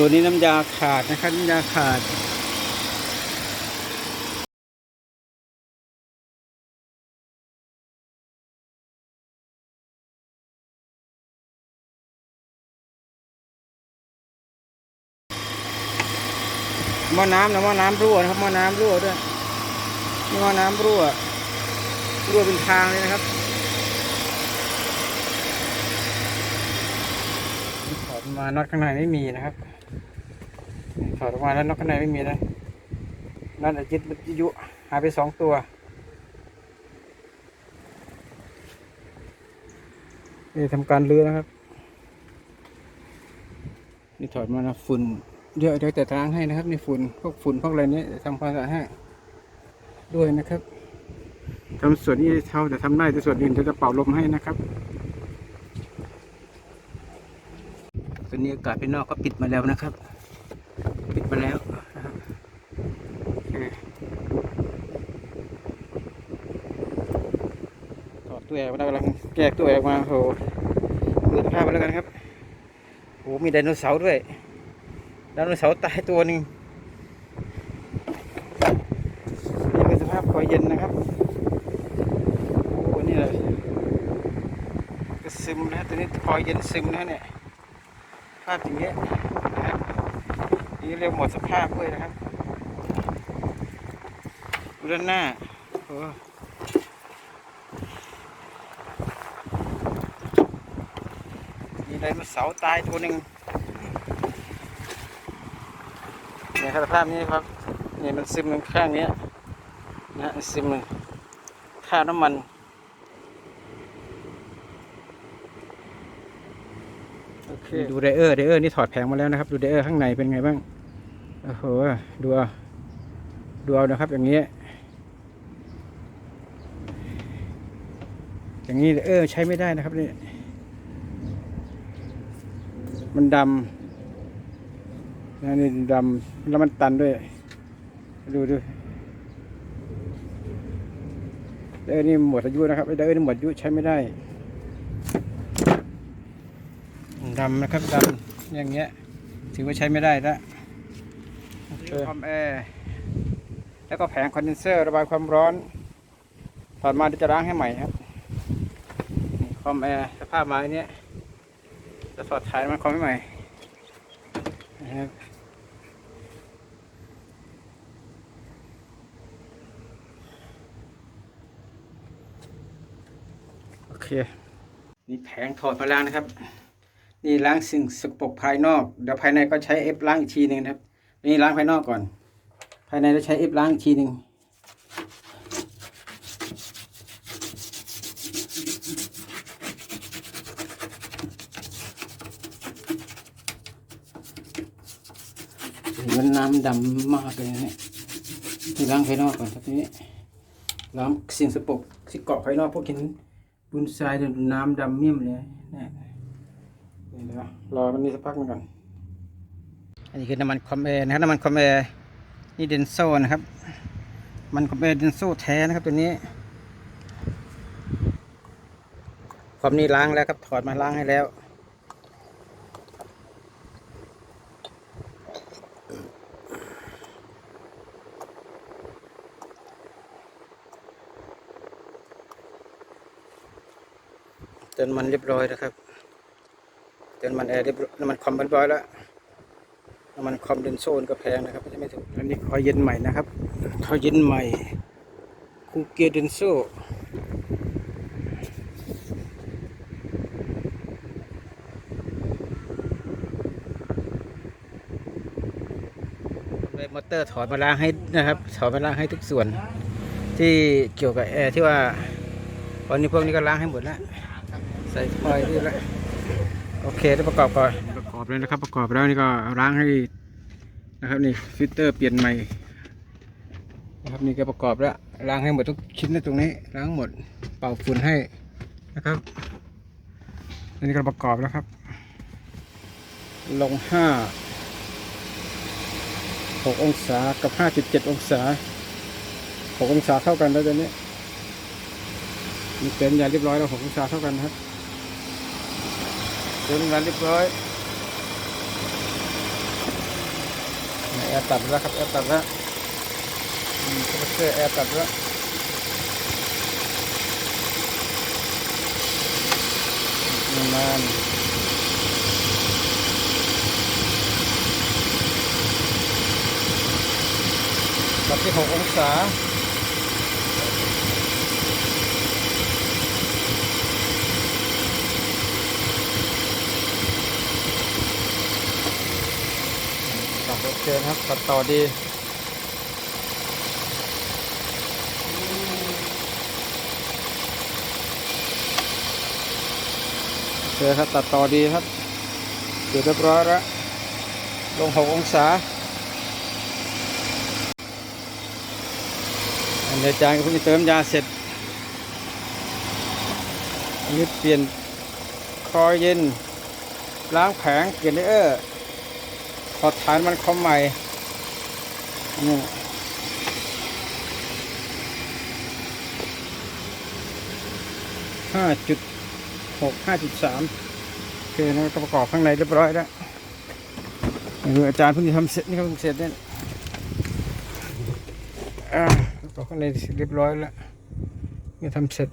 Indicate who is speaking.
Speaker 1: ตัวนี้น้ำยาขาดนะครับน้ำยาขาดหม้อน้ำนะหม้อน้ำรั่วนะครับหม้อน้ำรั่วด้วยนี่หม้อน้ำรั่วรั่วเป็นทางเลยนะครับถอดมาน็อตข้างในไม่มีนะครับ ถอดออกมาแล้วน็อตข้างในไม่มีนะน็อตยึดวิทยุหายไปสองตัว นี่ทำการเลือนะครับ นี่ถอดมานะฝุ่นเดี๋ยวเดี๋ยวแต่ล้างให้นะครับในฝุ่นพวกฝุ่นพวกอะไรนี้ทำความสะอาดให้ด้วยนะครับทำส่วนนี้เท่าแต่ทำได้แต่ส่วนอื่นจะเป่าลมให้นะครับส่วนนี้อากาศภายนอกก็ปิดมาแล้วนะครับ ปิดมาแล้วนะครับโอเคถอดตัวแอร์มาแล้วกำลังแยกตัวแอร์ออกมาโหดูสภาพมาแล้วกันครับโอ้โหมีไดโนเสาร์ด้วยไดโนเสาร์ตายตัวหนึ่งนี่เป็นสภาพคอยเย็นนะครับโอ้โหนี่เลยก็ซึมนะตัวนี้คอยเย็นซึมนะเนี่ยภาพอย่างเงี้ย นี่เรียกหมดสภาพด้วยนะครับด้านหน้าโอ้มีไดโนเสาร์ตายตัวหนึ่งเนี่ยครับสภาพนี้ครับเนี่ยมันซึมข้างนี้นะซึมข้าวน้ำมัน โอเคดูไดเออร์ไดเออร์นี่ถอดแผงมาแล้วนะครับ ดูไดเออร์ข้างในเป็นไงบ้างโอ้โหดูเอาดูเอานะครับ อย่างเงี้อย่างนี้ไดเออร์ใช้ไม่ได้นะครับนี่มันดำนะนี่ดำแล้วมันตันด้วย ดูดูเดอร์นี่หมดอายุนะครับเดเอร์นี่หมดอายุใช้ไม่ได้ ดำนะครับดำอย่างเงี้ยถือว่าใช้ไม่ได้แล้วความแอร์แล้วก็แผงคอนเดนเซอร์ระบายความร้อนถอดมาเดี๋ยวจะล้างให้ใหม่ครับคอมแอร์สภาพไม้เนี้ยจะถอดถ่ายมันคอมให้ใหม่นะครับโอเคนี่แผงถอดมาแล้วนะครับ นี่ล้างสิ่งสกปรกภายนอก เดี๋ยวภายในก็ใช้เอฟล้างอีกทีหนึ่งนะครับนี่ล้างภายนอกก่อน ภายในเราใช้เอฟล้างอีกทีหนึ่งมันน้ำดำมากเลยนะเนี่ยนี่ล้างภายนอกก่อนครับทีนี้ล้างสิ่งสกปรกที่เกาะภายนอกพวกกินบุญทรายเนี่ยน้ำดำเมี่ยมเลยนะ นี่เดี๋ยวรอมันนี้สักพักหนึงก่อนอันนี้คือน้ำมันคอมแอร์นะครับน้ำมันคอมแอร์นี่เดนโซนะครับ มันคอมแอร์เดนโซแท้นะครับตัวนี้ความนี้ล้างแล้วครับถอดมาล้างให้แล้วเติมมันเรียบร้อยนะครับ เติมมันแอร์เรียบร้อยน้ำมันคอมเรียบร้อยแล้วน้ำมันคอมเดนโซนก็แพงนะครับไม่ใช่ไม่ถูกอันนี้คอยเย็นใหม่นะครับคอยเย็นใหม่คูเกียเดนโซเลยมอเตอร์ถอดมาล้างให้นะครับถอดมาล้างให้ทุกส่วน ที่เกี่ยวกับแอร์ที่ว่าตอนนี้พวกนี้ก็ล้างให้หมดแล้วใส่คอยเรียบร้อย โอเคได้ประกอบก่อนประกอบแล้วนะครับ ประกอบแล้วนี่ก็ล้างให้นะครับนี่ฟิลเตอร์เปลี่ยนใหม่นะครับนี่ก็ประกอบแล้วล้างให้หมดทุกชิ้นในตรงนี้ล้างหมดเป่าฝุ่นให้นะครับอันนี้ก็ประกอบแล้วครับ ลงห้าหกองศากับห้าจุดเจ็ดองศาหกองศาเท่ากันแล้วตอนนี้มีเต็นท์ยาเรียบร้อยแล้วหกองศาเท่ากันครับ เต็นท์ยาเรียบร้อยแอร์ตัดแล้วครับแอร์ตัดแล้วคอมเพรสเซอร์แอร์ตัดแล้วประมาณปรับที่หกองศา โอเคนะครับตัดต่อดีโอเคครับตัดต่อดีครับเสร็จเรียบร้อยแล้วลงหกองศาอันเดียจานก็เพิ่งเติมยาเสร็จอันนี้เปลี่ยนคอยเย็นล้างแผงเปลี่ยนเออร์ พอฐานมันคอมใหม่นี่ห้าจุดหกห้าจุดสามโอเคนะก็ประกอบข้างในเรียบร้อยแล้วคืออาจารย์เพิ่งจะทำเสร็จนี่เพิ่งเสร็จเนี่ยอ่าประกอบข้างในเรียบร้อยแล้วนี่ทำเสร็จ